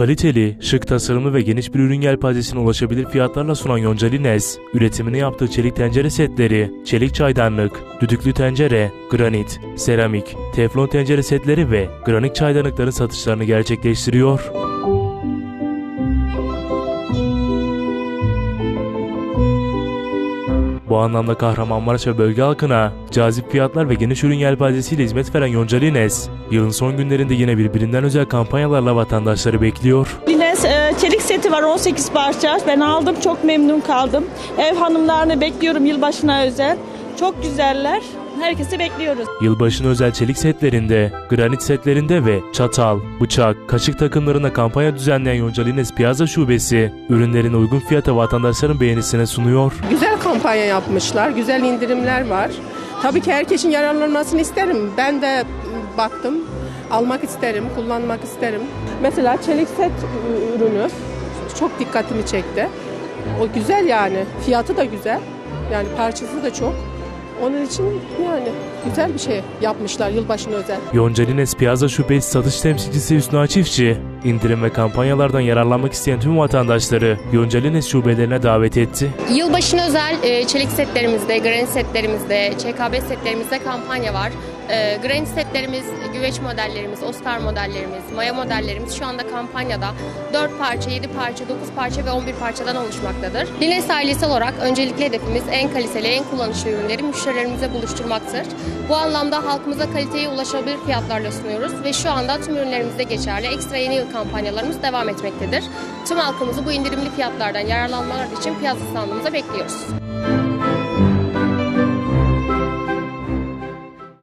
Kaliteli, şık tasarımlı ve geniş bir ürün yelpazesine ulaşabilir fiyatlarla sunan Yoncalines, üretimini yaptığı çelik tencere setleri, çelik çaydanlık, düdüklü tencere, granit, seramik, teflon tencere setleri ve granit çaydanlıkların satışlarını gerçekleştiriyor. Bu anlamda Kahramanmaraş ve bölge halkına cazip fiyatlar ve geniş ürün yelpazesiyle hizmet veren Yoncalines, yılın son günlerinde yine birbirinden özel kampanyalarla vatandaşları bekliyor. Lines e, çelik seti var 18 parça. Ben aldım çok memnun kaldım. Ev hanımlarını bekliyorum yılbaşına özel. Çok güzeller. Herkesi bekliyoruz. Yılbaşına özel çelik setlerinde, granit setlerinde ve çatal, bıçak, kaşık takımlarına kampanya düzenleyen Yoncalines Piazza Şubesi, ürünlerin uygun fiyata vatandaşların beğenisine sunuyor. Güzel kampanya yapmışlar, güzel indirimler var. Tabii ki herkesin yararlanmasını isterim. Ben de baktım, almak isterim, kullanmak isterim. Mesela çelik set ürünü çok dikkatimi çekti. O güzel yani, fiyatı da güzel. Yani parçası da çok. Onun için yani güzel bir şey yapmışlar yılbaşına özel. Yoncalines Piazza Şubesi satış temsilcisi Hüsnü Çiftçi, indirim ve kampanyalardan yararlanmak isteyen tüm vatandaşları Yoncalines şubelerine davet etti. Yılbaşına özel e, çelik setlerimizde, granit setlerimizde, ÇKB setlerimizde kampanya var. E, granit setlerimiz, güveç modellerimiz, Oscar modellerimiz, maya modellerimiz şu anda kampanyada 4 parça, 7 parça, 9 parça ve 11 parçadan oluşmaktadır. Lines ailesi olarak öncelikli hedefimiz en kaliteli, en kullanışlı ürünleri müşterilerimize buluşturmaktır. Bu anlamda halkımıza kaliteye ulaşabilir fiyatlarla sunuyoruz ve şu anda tüm ürünlerimizde geçerli ekstra yeni yıl kampanyalarımız devam etmektedir. Tüm halkımızı bu indirimli fiyatlardan yararlanmaları için piyasa standımıza bekliyoruz.